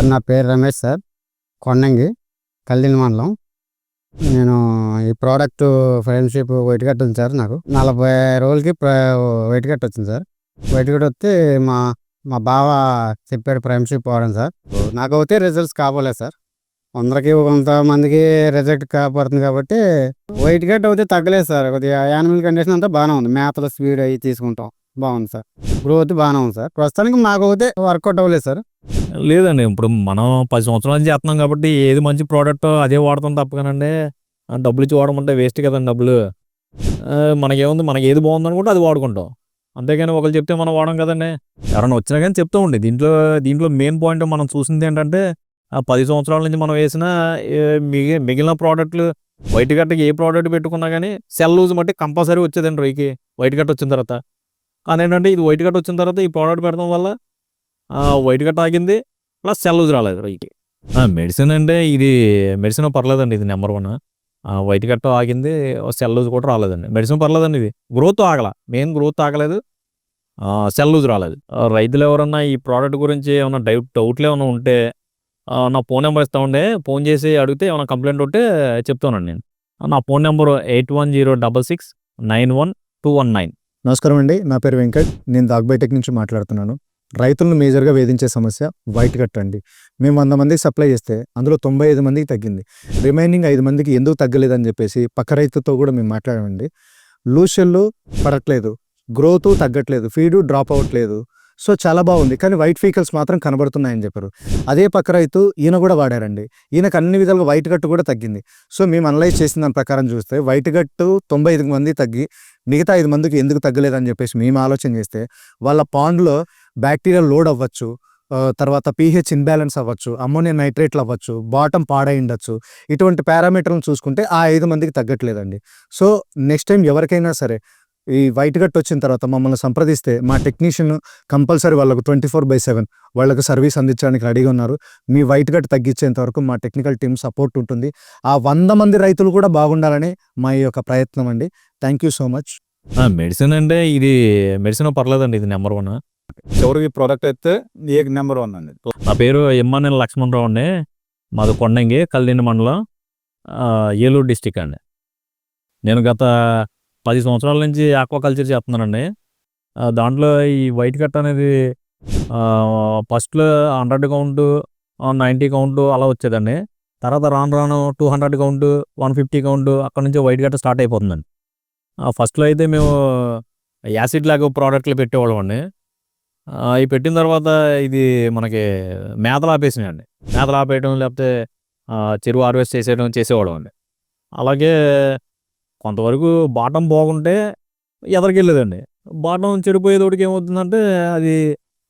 Sir నా పేరు Ramesh sir. Kondangi కల్దిని మండలం. నేను ఈ ప్రోడక్ట్ ఫ్రెండ్షిప్ వైట్ కట్ ఉంది సార్ నాకు. నలభై రోజులకి వైట్ కట్ వచ్చింది సార్. వైట్ కట్ వస్తే మా మా బావ చెప్పాడు ఫ్రెండ్షిప్ పోవడం సార్. నాకు అయితే రిజల్ట్స్ కావాలేదు సార్. అందరికి కొంతమందికి రిజల్ట్ కాపడుతుంది కాబట్టి వైట్ కట్ అయితే తగ్గలేదు సార్. కొద్దిగా యానిమల్ కండిషన్ అంతా బాగానే ఉంది. మేతల స్పీడ్ అవి తీసుకుంటాం. బాగుంది సార్. గ్రోత్ బాగానే ఉంది సార్. ప్రస్తుతానికి మాకు అయితే వర్కౌట్ అవ్వలేదు సార్. లేదండి. ఇప్పుడు మనం పది సంవత్సరాల నుంచి చేస్తున్నాం కాబట్టి ఏది మంచి ప్రోడక్ట్ అదే వాడతాం తప్పకనండి. ఆ డబ్బులు ఇచ్చి వాడమంటే వేస్ట్ కదండి డబ్బులు. మనకేముంది? మనకి ఏది బాగుంది అనుకుంటే అది వాడుకుంటాం. అంతేగాని ఒకరు చెప్తే మనం వాడడం కదండి. ఎవరైనా వచ్చినా కానీ చెప్తూ ఉండే దీంట్లో దీంట్లో మెయిన్ పాయింట్ మనం చూసింది ఏంటంటే ఆ పది సంవత్సరాల నుంచి మనం వేసిన మిగి మిగిలిన ప్రోడక్ట్లు వైట్ గట్టకి ఏ ప్రోడక్ట్ పెట్టుకున్నా కానీ సెల్ లూజ్ బట్టి కంపల్సరీ వచ్చేదండి రైకి. వైట్ కట్ వచ్చిన తర్వాత. కానీ ఏంటంటే ఇది వైట్ గట్ట వచ్చిన తర్వాత ఈ ప్రోడక్ట్ పెడతాం వల్ల ఆ, వైట్ గట్ట ఆగింది. ప్లస్ సెల్ లూజ్ రాలేదు రైకి మెడిసిన్ అంటే ఇది మెడిసిన్ పర్లేదండి ఇది నెంబర్ వన్. వైట్ గట్ట ఆగింది సెల్ లూజ్ కూడా రాలేదండి. మెడిసిన్ పర్లేదండి ఇది. గ్రోత్ ఆగల. మెయిన్ గ్రోత్ ఆగలేదు. సెల్ లూజ్ రాలేదు. రైతులు ఎవరన్నా ఈ ప్రోడక్ట్ గురించి ఏమైనా డౌట్ డౌట్లు ఏమైనా ఉంటే నా ఫోన్ నెంబర్ ఇస్తా ఉండే ఫోన్ చేసి అడిగితే ఏమైనా కంప్లైంట్ ఉంటే చెప్తానండి నేను. నా phone number eight one zero double six nine one two one nine. నమస్కారం అండి. నా పేరు వెంకట్. నేను దాగ్బైటెక్ నుంచి మాట్లాడుతున్నాను. రైతులను మేజర్గా వేధించే సమస్య వైట్ కట్ అండి. మేము వంద మందికి సప్లై చేస్తే అందులో తొంభై ఐదు మందికి తగ్గింది. రిమైనింగ్ ఐదు మందికి ఎందుకు తగ్గలేదని చెప్పేసి పక్క రైతుతో కూడా మేము మాట్లాడామండి. లూషన్లు పడట్లేదు. గ్రోత్ తగ్గట్లేదు. ఫీడు డ్రాప్ అవ్వట్లేదు. సో చాలా బాగుంది. కానీ వైట్ ఫీకల్స్ మాత్రం కనబడుతున్నాయని చెప్పారు. అదే పక్క రైతు ఈయన కూడా వాడారండి. ఈయనకు అన్ని విధాలుగా వైట్ గట్టు కూడా తగ్గింది. సో మేము అనలైజ్ చేసిన దాని ప్రకారం చూస్తే వైట్ గట్టు తొంభై ఐదు మంది తగ్గి మిగతా ఐదు మందికి ఎందుకు తగ్గలేదని చెప్పేసి మేము ఆలోచన చేస్తే వాళ్ళ పాండ్లో బ్యాక్టీరియా లోడ్ అవ్వచ్చు తర్వాత పీహెచ్ ఇన్బ్యాలెన్స్ అవ్వచ్చు అమ్మోనియా నైట్రేట్లు అవ్వచ్చు బాటం పాడై ఉండొచ్చు. ఇటువంటి పారామీటర్లను చూసుకుంటే ఆ ఐదు మందికి తగ్గట్లేదండి. సో నెక్స్ట్ టైం ఎవరికైనా సరే ఈ వైట్ గట్ వచ్చిన తర్వాత మమ్మల్ని సంప్రదిస్తే మా టెక్నీషియన్ కంపల్సరీ వాళ్ళకు ట్వంటీ ఫోర్ బై సెవెన్ వాళ్ళకు సర్వీస్ అందించడానికి రెడీగా ఉన్నారు. మీ వైట్ గట్ తగ్గించేంత వరకు మా టెక్నికల్ టీం సపోర్ట్ ఉంటుంది. ఆ వంద మంది రైతులు కూడా బాగుండాలని మా ఈ యొక్క ప్రయత్నం అండి. Thank you so much. Medicine అంటే ఇది మెడిసిన్ పర్లేదండి ఇది నెంబర్ వన్. చివరికి ప్రోడక్ట్ అయితే ఏ నెంబర్ వన్ అండి. నా పేరు ఎమ్మానేని లక్ష్మణరావు అండి. మాది కొండంగి కల్దీని మండలం ఏలూరు డిస్టిక్ అండి. నేను గత పది సంవత్సరాల నుంచి ఆక్వాకల్చర్ చేస్తున్నానండి. దాంట్లో ఈ వైట్ కట్ అనేది ఫస్ట్లో హండ్రెడ్ కౌంటు నైంటీ కౌంటు అలా వచ్చేదండి. తర్వాత రాను రాను two hundred count one fifty count అక్కడ నుంచి వైట్ కట్ స్టార్ట్ అయిపోతుందండి. ఫస్ట్లో అయితే మేము యాసిడ్ లాగా ప్రోడక్ట్లు పెట్టేవాళ్ళం అండి. అవి పెట్టిన తర్వాత ఇది మనకి మేతలు ఆపేసినాయండి మేతలు ఆపేయడం లేకపోతే చెరువు హార్వెస్ట్ చేసేయడం చేసేవాడు అండి. అలాగే కొంతవరకు బాటం బాగుంటే ఎదరికెళ్ళేదండి. బాటం చెడిపోయేదోటికి ఏమవుతుందంటే అది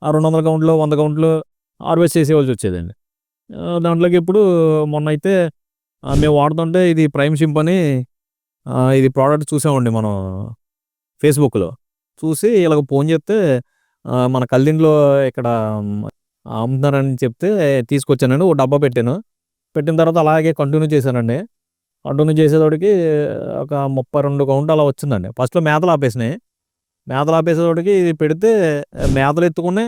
ఆ రెండు వందల కౌంట్లో వంద కౌంట్లో హార్వెస్ట్ చేసేవాల్సి వచ్చేదండి. దాంట్లోకి ఇప్పుడు మొన్న అయితే మేము వాడుతుంటే ఇది ప్రైమ్ షింప్ అని ఇది ప్రోడక్ట్ చూసామండి మనం ఫేస్బుక్లో. చూసి ఇలాగ ఫోన్ చేస్తే మన కల్దింట్లో ఇక్కడ అమ్ముతున్నారని చెప్తే తీసుకొచ్చానండి. ఓ డబ్బా పెట్టాను. పెట్టిన తర్వాత అలాగే కంటిన్యూ చేశానండి. కంటిన్యూ చేసేటోడికి ఒక ముప్పై రెండు కౌంట్ అలా వచ్చిందండి. ఫస్ట్లో మేతలు ఆపేసినాయి. మేతలు ఆపేసేటోడికి ఇది పెడితే మేతలు ఎత్తుకుని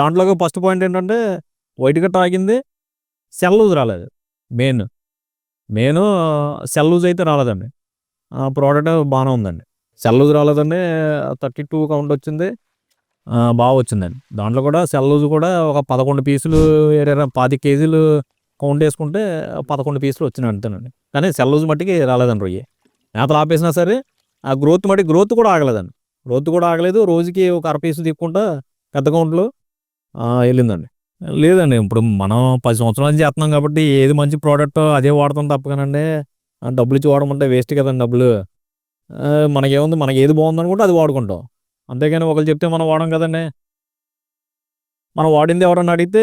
దాంట్లోకి ఫస్ట్ పాయింట్ ఏంటంటే వైట్ గట్ట ఆగింది. సెల్ లూజ్ రాలేదు. మెయిన్. మెయిన్ సెల్ లూజ్ అయితే రాలేదండి. ఆ ప్రోడక్ట్ బాగానే ఉందండి. సెల్ లూజ్ రాలేదండి. థర్టీ టూ కౌంట్ వచ్చింది. బాగా వచ్చిందండి. దాంట్లో కూడా సెల్లూజు కూడా ఒక పదకొండు పీసులు ఇరవై పాతి కేజీలు కౌంట్ వేసుకుంటే పదకొండు పీసులు వచ్చినాయి అంతేనండి. కానీ సెల్లూజు మట్టికి రాలేదండి రొయ్యి. నేతలు ఆపేసినా సరే ఆ గ్రోత్ మట్టి గ్రోత్ కూడా ఆగలేదండి. గ్రోత్ కూడా ఆగలేదు. రోజుకి ఒక అర పీసు తీసుకుంటా పెద్ద కౌంట్లో వెళ్ళిందండి. లేదండి ఇప్పుడు మనం పది సంవత్సరాల నుంచి చేస్తున్నాం కాబట్టి ఏది మంచి ప్రోడక్ట్ అదే వాడతాం తప్పకనండి. డబ్బులు ఇచ్చి వాడమంటే వేస్ట్ కదండి డబ్బులు. మనకేముంది? మనకి ఏది బాగుందని కూడా అది వాడుకుంటాం. అంతేగాని ఒకరు చెప్తే మనం వాడం కదండి. మనం వాడింది ఎవరన్నా అడిగితే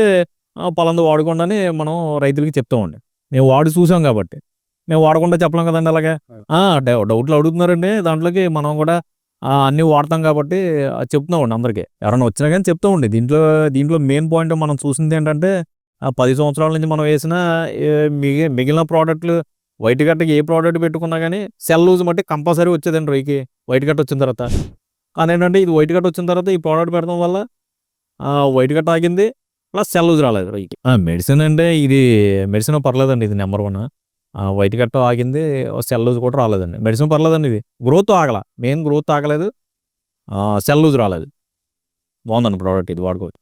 "ఆ, పలాంది వాడుకోండి అని మనం రైతులకి చెప్తామండి. మేము వాడి చూసాం కాబట్టి. మేము వాడకుండా చెప్పలేం కదండి అలాగే? డౌట్లు అడుగుతున్నారండి. దాంట్లోకి మనం కూడా అన్నీ వాడతాం కాబట్టి చెప్తున్నామండి అందరికీ. ఎవరైనా వచ్చినా కానీ చెప్తామండి. దీంట్లో దీంట్లో మెయిన్ పాయింట్ మనం చూసింది ఏంటంటే ఆ పది సంవత్సరాల నుంచి మనం వేసిన మిగి మిగిలిన ప్రోడక్ట్లు వైట్ గట్టకి ఏ ప్రోడక్ట్ పెట్టుకున్నా కానీ సెల్ లూజ్ మట్టి కంపల్సరీ వచ్చేదండి రైకి వైట్ గట్ట వచ్చిన తర్వాత. కానీ ఏంటంటే ఇది వైట్ కట్ వచ్చిన తర్వాత ఈ ప్రోడక్ట్ పెడతాం వల్ల వైట్ కట్ ఆగింది ప్లస్ సెల్ లూజ్ రాలేదు మెడిసిన్ అంటే ఇది మెడిసిన్ పర్లేదండి ఇది నెంబర్ వన్ వైట్ కట్ ఆగింది సెల్ లూజ్ కూడా రాలేదండి. మెడిసిన్ పర్లేదండి ఇది. గ్రోత్ ఆగల. మెయిన్ గ్రోత్ ఆగలేదు. సెల్ లూజ్ రాలేదు. బాగుందండి ప్రోడక్ట్ ఇది వాడుకోవచ్చు.